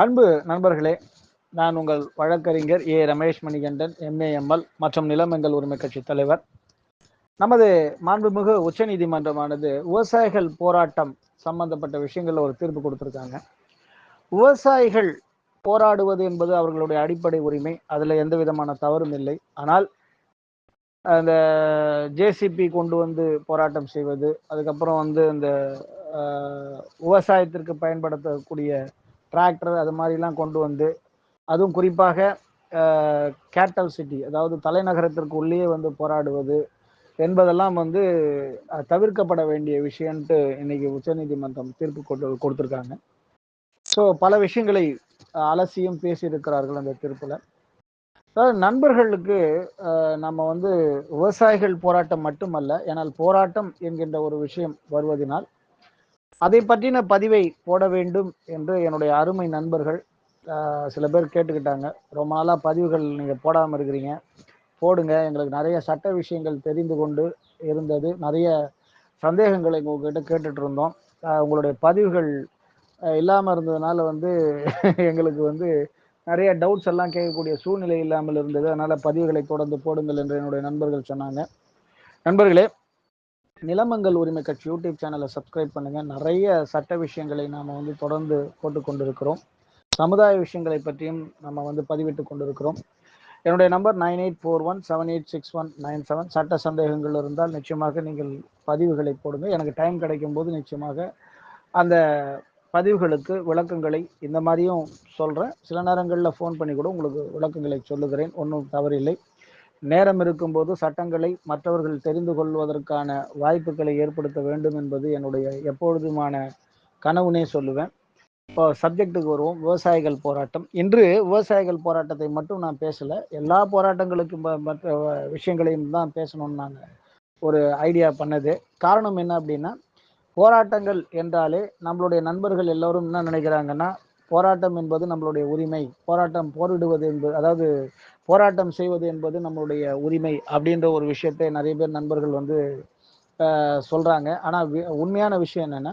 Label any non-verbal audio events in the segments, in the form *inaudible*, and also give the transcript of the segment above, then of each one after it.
அன்பு நண்பர்களே நான் உங்கள் வழக்கறிஞர் ஏ. ரமேஷ் மணிகண்டன் எம்ஏஎம்எல் மற்றும் நிலமங்கள் உரிமை கட்சி தலைவர். நமது மாண்புமிகு உச்சநீதிமன்றமானது விவசாயிகள் போராட்டம் சம்பந்தப்பட்ட விஷயங்களில் ஒரு தீர்ப்பு கொடுத்துருக்காங்க. விவசாயிகள் போராடுவது என்பது அவர்களுடைய அடிப்படை உரிமை. அதில் எந்த விதமான தவறும் இல்லை. ஆனால் அந்த ஜேசிபி கொண்டு வந்து போராட்டம் செய்வது அதுக்கப்புறம் வந்து இந்த விவசாயத்திற்கு பயன்படுத்தக்கூடிய டிராக்டர் அது மாதிரிலாம் கொண்டு வந்து அதுவும் குறிப்பாக கேட்டல் சிட்டி அதாவது தலைநகரத்திற்கு உள்ளே வந்து போராடுவது என்பதெல்லாம் வந்து தவிர்க்கப்பட வேண்டிய விஷயம்ட்டு இன்னைக்கு உச்சநீதிமன்றம் தீர்ப்பு கொண்டு கொடுத்துருக்காங்க. ஸோ பல விஷயங்களை அலசியும் பேசியிருக்கிறார்கள் அந்த தீர்ப்பில். அதாவது நண்பர்களுக்கு நம்ம வந்து விவசாயிகள் போராட்டம் மட்டுமல்ல ஏனால் போராட்டம் என்கின்ற ஒரு விஷயம் வருவதனால் அதை பற்றின பதிவை போட வேண்டும் என்று என்னுடைய அருமை நண்பர்கள் சில பேர் கேட்டுக்கிட்டாங்க. ரொம்ப நாளாக பதிவுகள் நீங்கள் போடாமல் இருக்கிறீங்க. போடுங்க. எங்களுக்கு நிறைய சட்ட விஷயங்கள் தெரிந்து கொண்டு இருந்தது. நிறைய சந்தேகங்களை உங்ககிட்ட கேட்டுட்டு இருந்தோம் உங்களுடைய பதிவுகள் இல்லாமல் இருந்ததுனால வந்து *laughs* எங்களுக்கு வந்து நிறைய டவுட்ஸ் எல்லாம் கேட்கக்கூடிய சூழ்நிலை இல்லாமல் இருந்தது. அதனால் பதிவுகளை தொடர்ந்து போடுங்கள் என்று என்னுடைய நண்பர்கள் சொன்னாங்க. நண்பர்களே நிலமங்கள் உரிமை கட்சி யூடியூப் சேனலை சப்ஸ்கிரைப் பண்ணுங்க. நிறைய சட்ட விஷயங்களை நாம வந்து தொடர்ந்து போட்டு கொண்டிருக்கிறோம். சமுதாய விஷயங்களை பற்றியும் நம்ம வந்து பதிவிட்டு கொண்டிருக்கிறோம். என்னுடைய number nine eight four one seven eight six one nine seven சட்ட சந்தேகங்கள் இருந்தால் நிச்சயமாக நீங்கள் பதிவுகளை போடுங்க. எனக்கு டைம் கிடைக்கும் போது நிச்சயமாக அந்த பதிவுகளுக்கு விளக்கங்களை இந்த மாதிரியும் சொல்கிறேன் சில நேரங்களில் ஃபோன் பண்ணி கூட உங்களுக்கு விளக்கங்களை சொல்லுகிறேன். ஒன்றும் தவறில்லை. நேரம் இருக்கும்போது சட்டங்களை மற்றவர்கள் தெரிந்து கொள்வதற்கான வாய்ப்புகளை ஏற்படுத்த வேண்டும் என்பது என்னுடைய எப்பொழுதுமான கனவுனே சொல்லுவேன். இப்போ சப்ஜெக்ட்டுக்கு வருவோம். விவசாயிகள் போராட்டம். இன்று விவசாயிகள் போராட்டத்தை மட்டும் நான் பேசலை. எல்லா போராட்டங்களுக்கும் மற்ற விஷயங்களையும் தான் பேசணும்னு நான் ஒரு ஐடியா பண்ணது. காரணம் என்ன அப்படின்னா போராட்டங்கள் என்றாலே நம்மளுடைய நண்பர்கள் எல்லோரும் என்ன நினைக்கிறாங்கன்னா போராட்டம் என்பது நம்மளுடைய உரிமை. போராட்டம் போரிடுவது என்பது அதாவது போராட்டம் செய்வது என்பது நம்மளுடைய உரிமை அப்படின்ற ஒரு விஷயத்தை நிறைய பேர் நண்பர்கள் வந்து சொல்கிறாங்க சொல்றாங்க. ஆனா உண்மையான விஷயம் என்னன்னா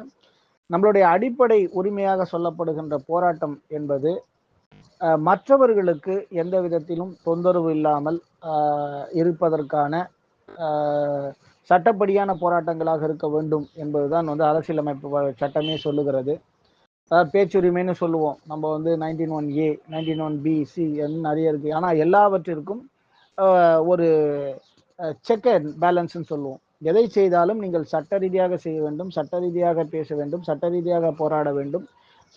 நம்மளுடைய அடிப்படை உரிமையாக சொல்லப்படுகின்ற போராட்டம் என்பது மற்றவர்களுக்கு எந்த விதத்திலும் தொந்தரவு இல்லாமல் இருப்பதற்கான சட்டப்படியான போராட்டங்களாக இருக்க வேண்டும் என்பதுதான் வந்து அரசியலமைப்பு சட்டமே சொல்லுகிறது. அதாவது பேச்சுரிமைன்னு சொல்லுவோம். நம்ம வந்து nineteen one A nineteen one B C நிறைய இருக்கு. ஆனால் எல்லாவற்றிற்கும் ஒரு செக் அண்ட் பேலன்ஸ்னு சொல்லுவோம். எதை செய்தாலும் நீங்கள் சட்ட ரீதியாக செய்ய வேண்டும் சட்ட ரீதியாக பேச வேண்டும் சட்ட ரீதியாக போராட வேண்டும்.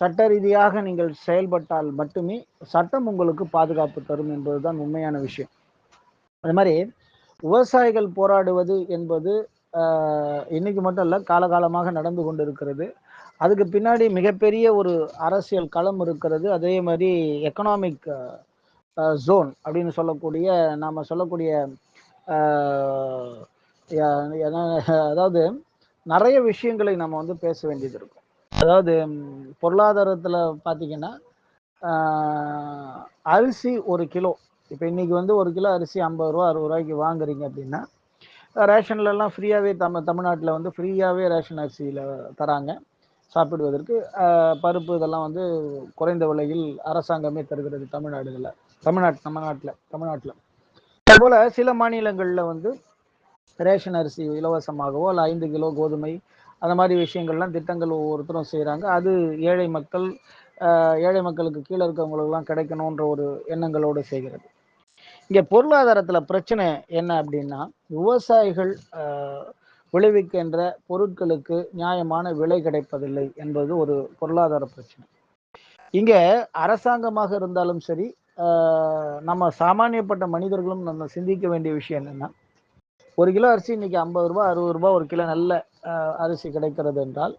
சட்ட ரீதியாக நீங்கள் செயல்பட்டால் மட்டுமே சட்டம் உங்களுக்கு பாதுகாப்பு தரும் என்பதுதான் உண்மையான விஷயம். அது மாதிரி விவசாயிகள் போராடுவது என்பது இன்னைக்கு மட்டும் இல்லை காலகாலமாக நடந்து கொண்டிருக்கிறது. அதுக்கு பின்னாடி மிகப்பெரிய ஒரு அரசியல் களம் இருக்கிறது. அதே மாதிரி எக்கனாமிக் ஜோன் அப்படின்னு சொல்லக்கூடிய நாம் சொல்லக்கூடிய அதாவது நிறைய விஷயங்களை நம்ம வந்து பேச வேண்டியது இருக்கும். அதாவது பொருளாதாரத்தில் பார்த்தீங்கன்னா அரிசி ஒரு கிலோ. இப்போ இன்னைக்கு வந்து ஒரு கிலோ அரிசி ஐம்பது ரூபா அறுபது ரூபாய்க்கு வாங்குறீங்க அப்படின்னா ரேஷன்லலாம் ஃப்ரீயாகவே தம் தமிழ்நாட்டில் வந்து ஃப்ரீயாகவே ரேஷன் அரிசியில் தராங்க. சாப்பிடுவதற்கு பருப்பு இதெல்லாம் வந்து குறைந்த விலையில் அரசாங்கமே தருகிறது தமிழ்நாடுகளில். தமிழ்நாட்டு தமிழ்நாட்டில் தமிழ்நாட்டில். அதுபோல சில மாநிலங்களில் வந்து ரேஷன் அரிசி இலவசமாகவோ அல்ல ஐந்து கிலோ கோதுமை அந்த மாதிரி விஷயங்கள்லாம் திட்டங்கள் ஒவ்வொருத்தரும் செய்கிறாங்க அது ஏழை மக்கள் ஆஹ், ஏழை மக்களுக்கு கீழே இருக்கவங்களுக்கெல்லாம் கிடைக்கணுன்ற ஒரு எண்ணங்களோடு செய்கிறது. இங்கே பொருளாதாரத்தில் பிரச்சனை என்ன அப்படின்னா விவசாயிகள் ஆஹ், விளைவிக்கின்ற பொருட்களுக்கு நியாயமான விலை கிடைப்பதில்லை என்பது ஒரு பொருளாதார பிரச்சனை. இங்கே அரசாங்கமாக இருந்தாலும் சரி ஆஹ், நம்ம சாமானியப்பட்ட மனிதர்களும் நம்ம சிந்திக்க வேண்டிய விஷயம் என்னென்னா ஒரு கிலோ அரிசி இன்னைக்கு ஐம்பது ரூபா அறுபது ரூபாய் ஒரு கிலோ நல்ல அரிசி கிடைக்கிறது என்றால்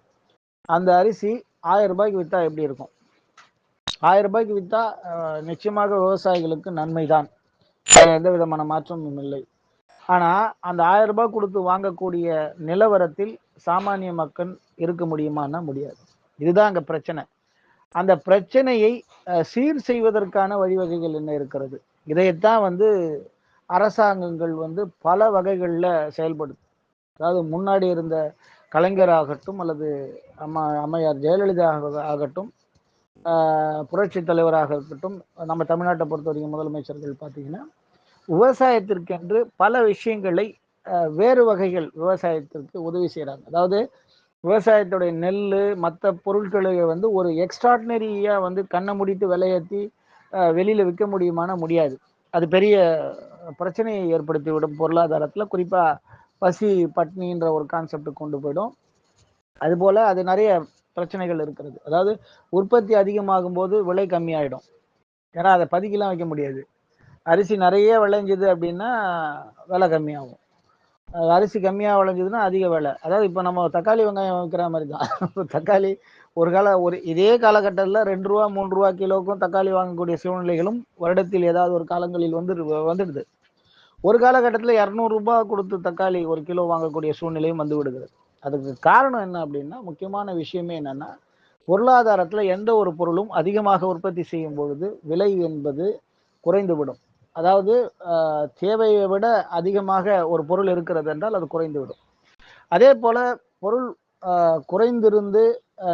அந்த அரிசி ஆயிரம் ரூபாய்க்கு விற்றா எப்படி இருக்கும்? ஆயிரம் ரூபாய்க்கு விற்றா நிச்சயமாக விவசாயிகளுக்கு நன்மை தான் எந்த விதமான மாற்றமும் இல்லை. ஆனா அந்த ஆயிரம் ரூபாய் கொடுத்து வாங்கக்கூடிய நிலவரத்தில் சாமானிய மக்கள் இருக்க முடியுமான்னா முடியாது. இதுதான் அங்க பிரச்சனை. அந்த பிரச்சனையை சீர் செய்வதற்கான வழிவகைகள் என்ன இருக்கிறது? இதையத்தான் வந்து அரசாங்கங்கள் வந்து பல வகைகளில் செயல்படுது. அதாவது முன்னாடி இருந்த கலைஞர் ஆகட்டும் அல்லது அம்மா அம்மையார் ஜெயலலிதா ஆகட்டும் புரட்சி தலைவராக இருக்கட்டும் நம்ம தமிழ்நாட்டை பொறுத்த வரைக்கும் முதலமைச்சர்கள் பார்த்தீங்கன்னா விவசாயத்திற்கென்று பல விஷயங்களை வேறு வகைகள் விவசாயத்திற்கு உதவி செய்கிறாங்க அதாவது விவசாயத்துடைய நெல் மற்ற பொருட்களை வந்து ஒரு எக்ஸ்ட்ராடினரியாக வந்து கண்ணை முடித்து விலையேற்றி வெளியில் விற்க முடியுமான முடியாது. அது பெரிய பிரச்சனையை ஏற்படுத்தி விடும் பொருளாதாரத்தில். குறிப்பாக பசி பட்னின்ற ஒரு கான்செப்ட் கொண்டு போயிடும். அதுபோல் அது நிறைய பிரச்சனைகள் இருக்கிறது. அதாவது உற்பத்தி அதிகமாகும் போது விலை கம்மியாயிடும். ஏன்னா அதை பதுக்கிலாம் வைக்க முடியாது. அரிசி நிறைய விளைஞ்சுது அப்படின்னா விலை கம்மியாகும். அரிசி கம்மியாக விளைஞ்சதுன்னா அதிக விலை. அதாவது இப்போ நம்ம தக்காளி வெங்காயம் வைக்கிற மாதிரி தான். *laughs* தக்காளி ஒரு கால ஒரு இதே காலகட்டத்தில் ரெண்டு ரூபா மூன்று ரூபா கிலோவுக்கும் தக்காளி வாங்கக்கூடிய சூழ்நிலைகளும் வருடத்தில் ஏதாவது ஒரு காலங்களில் வந்து வந்துடுது. ஒரு காலகட்டத்தில் இரநூறுபா கொடுத்து தக்காளி ஒரு கிலோ வாங்கக்கூடிய சூழ்நிலையும் வந்து விடுகிறது. அதுக்கு காரணம் என்ன அப்படின்னா முக்கியமான விஷயமே என்னென்னா பொருளாதாரத்தில் எந்த ஒரு பொருளும் அதிகமாக உற்பத்தி செய்யும் பொழுது விலை என்பது குறைந்துவிடும். அதாவது தேவையை விட அதிகமாக ஒரு பொருள் இருக்கிறது என்றால் அது குறைந்துவிடும். அதே போல பொருள் குறைந்திருந்து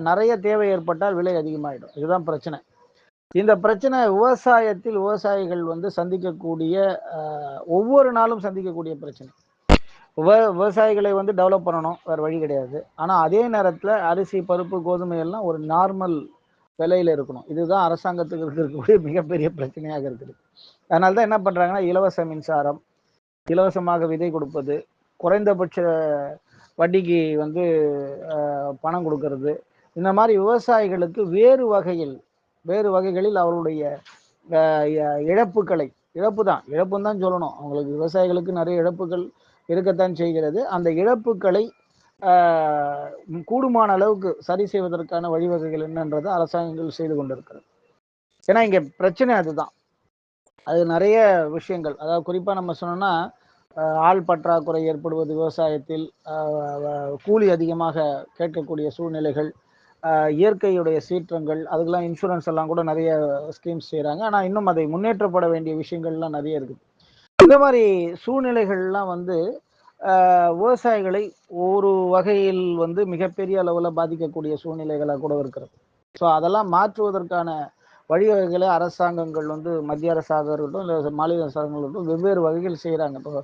நிறைய தேவை ஏற்பட்டால் விலை அதிகமாகிடும் இதுதான் பிரச்சனை. இந்த பிரச்சனை விவசாயத்தில் விவசாயிகள் வந்து சந்திக்கக்கூடிய ஒவ்வொரு நாளும் சந்திக்கக்கூடிய பிரச்சனை. விவ விவசாயிகளை வந்து டெவலப் பண்ணணும் வேறு வழி கிடையாது. ஆனால் அதே நேரத்தில் அரிசி பருப்பு கோதுமை எல்லாம் ஒரு நார்மல் விலையில் இருக்கணும். இதுதான் அரசாங்கத்துக்கு இருக்கக்கூடிய மிகப்பெரிய பிரச்சனையாக இருக்குது. அதனால தான் என்ன பண்ணுறாங்கன்னா இலவச மின்சாரம் இலவசமாக விதை கொடுப்பது குறைந்தபட்ச வட்டிக்கு வந்து பணம் கொடுக்கறது. இந்த மாதிரி விவசாயிகளுக்கு வேறு வகையில் வேறு வகைகளில் அவருடைய இழப்புகளை இழப்பு தான் இழப்புன்னு தான் சொல்லணும். அவங்களுக்கு விவசாயிகளுக்கு நிறைய இழப்புகள் இருக்கத்தான் செய்கிறது. அந்த இழப்புகளை கூடுமான அளவுக்கு சரி செய்வதற்கான வழிவகைகள் என்னன்றது அரசாங்கங்கள் செய்து கொண்டிருக்கிறது. ஏன்னா இங்கே பிரச்சனை அதுதான். அது நிறைய விஷயங்கள். அதாவது குறிப்பாக நம்ம சொன்னோம்னா ஆள் பற்றாக்குறை ஏற்படுவது விவசாயத்தில் கூலி அதிகமாக கேட்கக்கூடிய சூழ்நிலைகள் இயற்கையுடைய சீற்றங்கள் அதுக்கெல்லாம் இன்சூரன்ஸ் எல்லாம் கூட நிறைய ஸ்கீம்ஸ் செய்கிறாங்க ஆனால் இன்னும் அதை முன்னேற்றப்பட வேண்டிய விஷயங்கள்லாம் நிறைய இருக்குது. இந்த மாதிரி சூழ்நிலைகள்லாம் வந்து விவசாயிகளை ஒரு வகையில் வந்து மிகப்பெரிய அளவில் பாதிக்கக்கூடிய சூழ்நிலைகளாக கூட இருக்கிறது. ஸோ அதெல்லாம் மாற்றுவதற்கான வழிவகைகளை அரசாங்கங்கள் வந்து மத்திய அரசாக இருக்கட்டும் இல்லை மாநில அரசாங்கங்கள் இருக்கட்டும் வெவ்வேறு வகைகள் செய்கிறாங்க இப்போ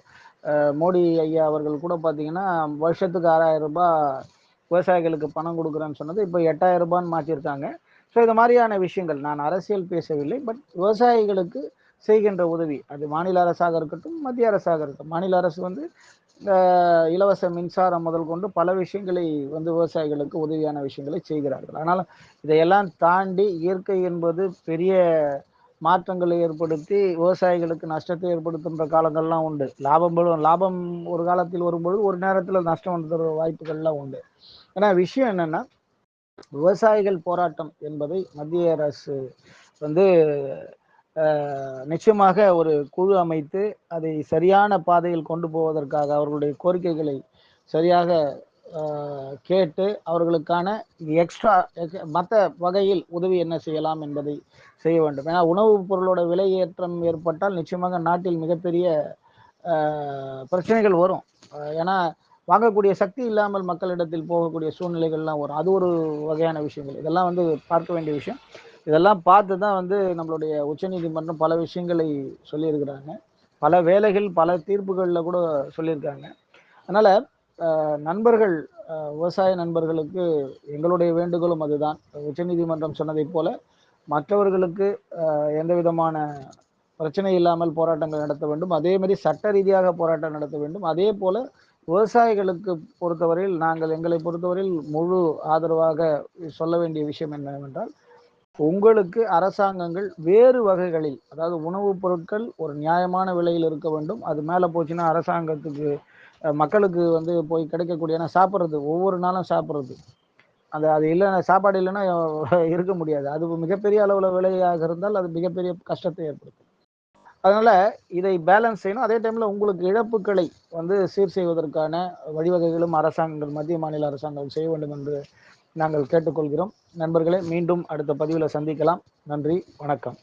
மோடி ஐயா அவர்கள் கூட பார்த்தீங்கன்னா வருஷத்துக்கு ஆறாயிரம் ரூபாய் விவசாயிகளுக்கு பணம் கொடுக்குறேன்னு சொன்னது இப்போ எட்டாயிரம் ரூபான்னு மாற்றிருக்காங்க ஸோ இது மாதிரியான விஷயங்கள் நான் அரசியல் பேசவில்லை பட் விவசாயிகளுக்கு செய்கின்ற உதவி அது மாநில அரசாக இருக்கட்டும் மத்திய அரசாக இருக்கட்டும். மாநில அரசு வந்து இலவச மின்சாரம் முதல் கொண்டு பல விஷயங்களை வந்து விவசாயிகளுக்கு உதவியான விஷயங்களை செய்கிறார்கள். ஆனால் இதையெல்லாம் தாண்டி இயற்கை என்பது பெரிய மாற்றங்களை ஏற்படுத்தி விவசாயிகளுக்கு நஷ்டத்தை ஏற்படுத்துகின்ற காலங்கள்லாம் உண்டு. லாபம் லாபம் ஒரு காலத்தில் வரும்பொழுது ஒரு நேரத்தில் நஷ்டம் வந்து வாய்ப்புகள்லாம் உண்டு. ஏன்னா விஷயம் என்னென்னா விவசாயிகள் போராட்டம் என்பதை மத்திய அரசு வந்து நிச்சயமாக ஒரு குழு அமைத்து அதை சரியான பாதையில் கொண்டு போவதற்காக அவர்களுடைய கோரிக்கைகளை சரியாக கேட்டு அவர்களுக்கான எக்ஸ்ட்ரா மற்ற வகையில் உதவி என்ன செய்யலாம் என்பதை செய்ய வேண்டும். ஏன்னா உணவுப் பொருளோட விலை ஏற்றம் ஏற்பட்டால் நிச்சயமாக நாட்டில் மிகப்பெரிய பிரச்சனைகள் வரும். ஏன்னா வாங்கக்கூடிய சக்தி இல்லாமல் மக்களிடத்தில் போகக்கூடிய சூழ்நிலைகள்லாம் வரும். அது ஒரு வகையான விஷயங்கள். இதெல்லாம் வந்து பார்க்க வேண்டிய விஷயம். இதெல்லாம் பார்த்து தான் வந்து நம்மளுடைய உச்சநீதிமன்றம் பல விஷயங்களை சொல்லியிருக்கிறாங்க. பல வேலைகள் பல தீர்ப்புகளில் கூட சொல்லியிருக்காங்க. அதனால் நண்பர்கள் விவசாய நண்பர்களுக்கு எங்களுடைய வேண்டுகோளும் அதுதான். உச்சநீதிமன்றம் சொன்னதைப் போல மற்றவர்களுக்கு எந்த விதமான பிரச்சனை இல்லாமல் போராட்டங்கள் நடத்த வேண்டும். அதே மாதிரி சட்ட ரீதியாக போராட்டம் நடத்த வேண்டும். அதே போல விவசாயிகளுக்கு பொறுத்தவரையில் நாங்கள் எங்களை பொறுத்தவரையில் முழு ஆதரவாக சொல்ல வேண்டிய விஷயம் என்னவென்றால் உங்களுக்கு அரசாங்கங்கள் வேறு வகைகளில் அதாவது உணவுப் பொருட்கள் ஒரு நியாயமான விலையில் இருக்க வேண்டும். அது மேலே போச்சுன்னா அரசாங்கத்துக்கு மக்களுக்கு வந்து போய் கிடைக்கக்கூடிய சாப்பிட்றது ஒவ்வொரு நாளும் சாப்பிட்றது. அந்த அது இல்லைன்னா சாப்பாடு இல்லைன்னா *laughs* இருக்க முடியாது. அது மிகப்பெரிய அளவில் விலையாக இருந்தால் அது மிகப்பெரிய கஷ்டத்தை ஏற்படுத்தும். அதனால் இதை பேலன்ஸ் செய்யணும். அதே டைமில் உங்களுக்கு இழப்புகளை வந்து சீர் செய்வதற்கான வழிவகைகளும் அரசாங்கங்கள் மத்திய மாநில அரசாங்கம் செய்ய வேண்டும் என்று நாங்கள் கேட்டுக்கொள்கிறோம். நண்பர்களே மீண்டும் அடுத்த பதிவில் சந்திக்கலாம். நன்றி வணக்கம்.